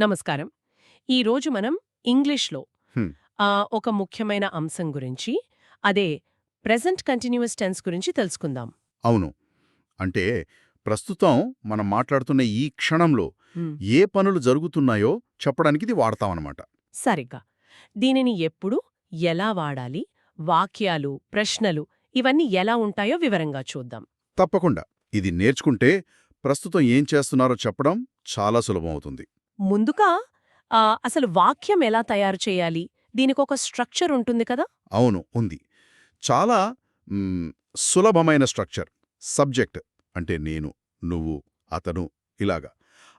నమస్కారం. ఈరోజు మనం ఇంగ్లీష్లో ఒక ముఖ్యమైన అంశం గురించి అదే ప్రెజెంట్ కంటిన్యూస్ టెన్స్ గురించి తెలుసుకుందాం. అవును. అంటే ప్రస్తుతం మనం మాట్లాడుతున్న ఈ క్షణంలో. ఏ పనులు జరుగుతున్నాయో చెప్పడానికి ఇది వాడతామన్నమాట. సరిగ్గా. దీనిని ఎప్పుడు ఎలా వాడాలి వాక్యాలు ప్రశ్నలు ఇవన్నీ ఎలా ఉంటాయో వివరంగా చూద్దాం. తప్పకుండా. ఇది నేర్చుకుంటే ప్రస్తుతం ఏం చేస్తున్నారో చెప్పడం చాలా సులభమవుతుంది. ముందుగా అసలు వాక్యం ఎలా తయారు చేయాలి? దీనికొక స్ట్రక్చర్ ఉంటుంది కదా? అవును ఉంది. చాలా సులభమైన స్ట్రక్చర్. సబ్జెక్ట్ అంటే నేను నువ్వు అతను ఇలాగా.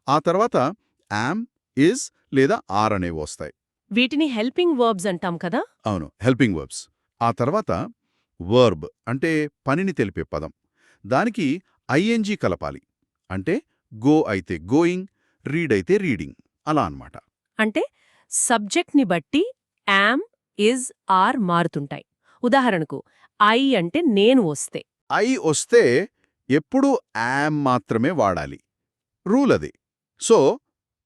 ఆ తర్వాత యామ్ ఇస్ లేదా ఆర్ అనేవి వస్తాయి. వీటిని హెల్పింగ్ వర్బ్స్ అంటాం కదా? అవును హెల్పింగ్ వర్బ్స్ ఆ తర్వాత వర్బ్ అంటే పనిని తెలిపే పదం. దానికి ఐఎన్జీ కలపాలి. అంటే గో అయితే గోయింగ్ రీడ్ అయితే రీడింగ్. అలా అన్నమాట. అంటే సబ్జెక్ట్ని బట్టి యామ్ ఇజ్ ఆర్ మారుతుంటాయి. ఉదాహరణకు ఐ అంటే నేను వస్తే. ఐ వస్తే ఎప్పుడూ యామ్ మాత్రమే వాడాలి. రూల్ అది. సో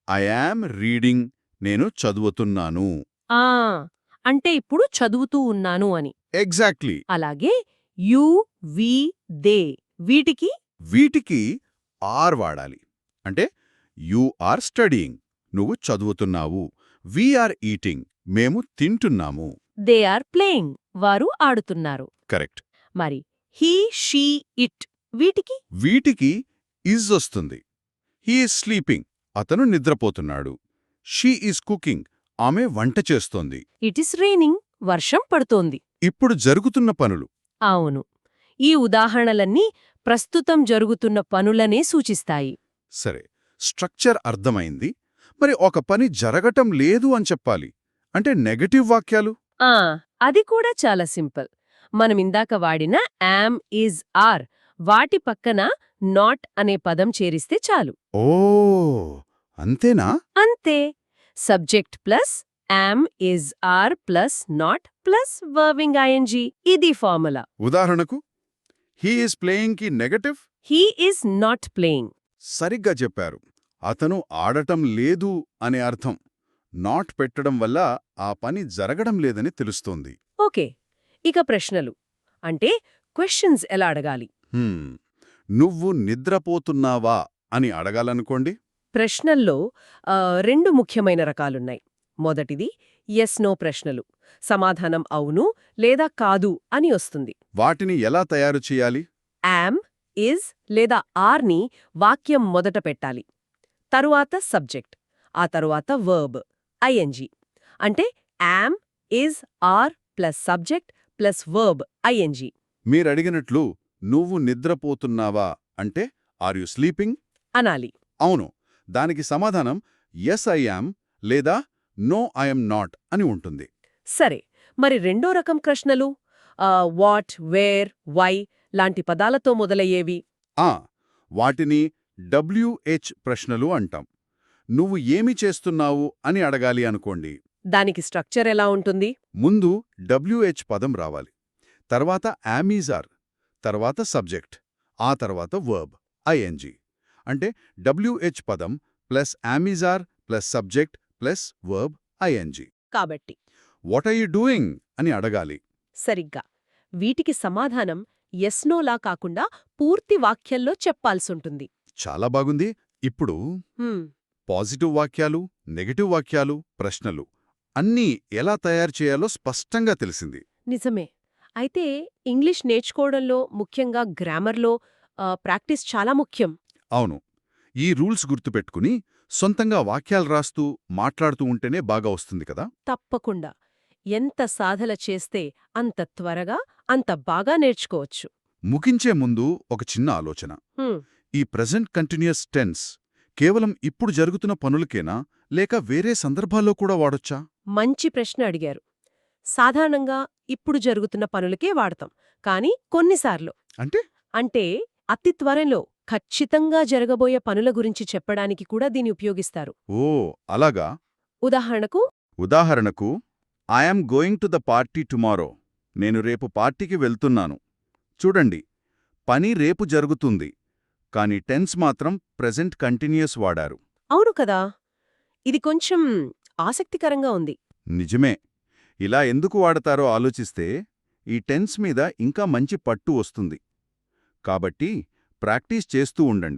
ఐ యామ్ రీడింగ్ నేను చదువుతున్నాను. ఆ! అంటే ఇప్పుడు చదువుతూ ఉన్నాను అని. ఎగ్జాక్ట్లీ అలాగే యు వి దే వీటికి వీటికి ఆర్ వాడాలి. అంటే యు ఆర్ స్టడీయింగ్. నువ్వు చదువుతున్నావు. We are eating. మేము తింటున్నాము. They are playing. వారు ఆడుతున్నారు. కరెక్ట్. మరి హీ షీ ఇట్ వీటికి? వీటికి ఇజ్ వస్తుంది. He is sleeping. అతను నిద్రపోతున్నాడు. She is cooking. ఆమె వంట చేస్తోంది. It is raining. వర్షం పడుతోంది. ఇప్పుడు జరుగుతున్న పనులు. అవును. ఈ ఉదాహరణలన్నీ ప్రస్తుతం జరుగుతున్న పనులనే సూచిస్తాయి. సరే. స్ట్రక్చర్ అర్థమైంది. మరి ఒక పని జరగటం లేదు అని చెప్పాలి. అంటే నెగటివ్ వాక్యాలు? ఆ అది కూడా చాలా సింపుల్. మనం ఇందాక వాడిన యామ్ ఈజ్ ఆర్ వాటి పక్కన నాట్ అనే పదం చేరిస్తే చాలు. ఓ అంతేనా? అంతే. Subject plus am is are plus not plus వర్వింగ్ ING ఇది ఫార్ములా. ఉదాహరణకు he is ప్లేయింగ్కి negative he is not playing సరిగ్గా చెప్పారు. అతను ఆడటం లేదు అనే అర్థం. నాట్ పెట్టడం వల్ల ఆ పని జరగడం లేదని తెలుస్తోంది. ఓకే. ఇక ప్రశ్నలు. అంటే క్వశ్చన్స్ ఎలా అడగాలి? నువ్వు నిద్రపోతున్నావా అని అడగాలనుకోండి? ప్రశ్నల్లో రెండు ముఖ్యమైన రకాలున్నాయి. మొదటిది ఎస్ నో ప్రశ్నలు. సమాధానం అవును లేదా కాదు అని వస్తుంది. వాటిని ఎలా తయారు చేయాలి? యామ్ ఇజ్ లేదా ఆర్ని వాక్యం మొదట పెట్టాలి. తరువాత సబ్జెక్ట్ ఆ తరువాత వర్బ్ ఐఎన్జీ అంటే am is are plus subject plus verb ING మీరడిగినట్లు నువ్వు నిద్రపోతున్నావా అంటే ఆర్ యు స్లీపింగ్ అనాలి. అవును దానికి సమాధానం ఎస్ ఐ యామ్ లేదా నో ఐఎమ్ నాట్ అని ఉంటుంది. సరే మరి రెండో రకం ప్రశ్నలు? వాట్ వేర్ వై లాంటి పదాలతో మొదలయ్యేవి. ఆ వాటిని డబ్ల్యూహెచ్ ప్రశ్నలు అంటాం. నువ్వు ఏమి చేస్తున్నావు అని అడగాలి అనుకోండి. దానికి స్ట్రక్చర్ ఎలా ఉంటుంది? ముందు డబ్ల్యూహెచ్ పదం రావాలి. తర్వాత యామీజార్ తర్వాత సబ్జెక్ట్ ఆ తర్వాత వర్బ్ ఐఎన్జీ అంటే డబ్ల్యూహెచ్ పదం plus am is are plus subject plus verb ING కాబట్టి వాట్ ఆర్ యూ డూయింగ్ అని అడగాలి. సరిగ్గా. వీటికి సమాధానం ఎస్నోలా కాకుండా పూర్తి వాక్యంలో చెప్పాల్సుంటుంది. చాలా బాగుంది. ఇప్పుడు పాజిటివ్ వాక్యాలు నెగటివ్ వాక్యాలు ప్రశ్నలు అన్నీ ఎలా తయారు చేయాలో స్పష్టంగా తెలిసింది. నిజమే. అయితే ఇంగ్లీష్ నేర్చుకోవడంలో ముఖ్యంగా గ్రామర్లో ప్రాక్టీస్ చాలా ముఖ్యం. అవును. ఈ రూల్స్ గుర్తుపెట్టుకుని సొంతంగా వాక్యాలు రాస్తూ మాట్లాడుతూ ఉంటేనే బాగా వస్తుంది కదా? తప్పకుండా. ఎంత సాధన చేస్తే అంత త్వరగా అంత బాగా నేర్చుకోవచ్చు. ముగించే ముందు ఒక చిన్న ఆలోచన. ఈ ప్రెజెంట్ కంటిన్యూస్ టెన్స్ కేవలం ఇప్పుడు జరుగుతున్న పనులకేనా? లేక వేరే సందర్భాల్లో కూడా వాడొచ్చా? మంచి ప్రశ్న అడిగారు. సాధారణంగా ఇప్పుడు జరుగుతున్న పనులకే వాడతాం. కానీ కొన్నిసార్లు అంటే? అంటే అతి త్వరలో ఖచ్చితంగా జరగబోయే పనుల గురించి చెప్పడానికి కూడా దీన్ని ఉపయోగిస్తారు. ఓ అలాగా? ఉదాహరణకు ఉదాహరణకు I'm going to the party tomorrow నేను రేపు పార్టీకి వెళ్తున్నాను. చూడండి పని రేపు జరుగుతుంది కాని టెన్స్ మాత్రం ప్రెజెంట్ కంటిన్యూస్ వాడారు. అవును కదా ఇది కొంచెం ఆసక్తికరంగా ఉంది. నిజమే ఇలా ఎందుకు వాడతారో ఆలోచిస్తే ఈ టెన్స్ మీద ఇంకా మంచి పట్టు వస్తుంది. కాబట్టి ప్రాక్టీస్ చేస్తూ ఉండండి.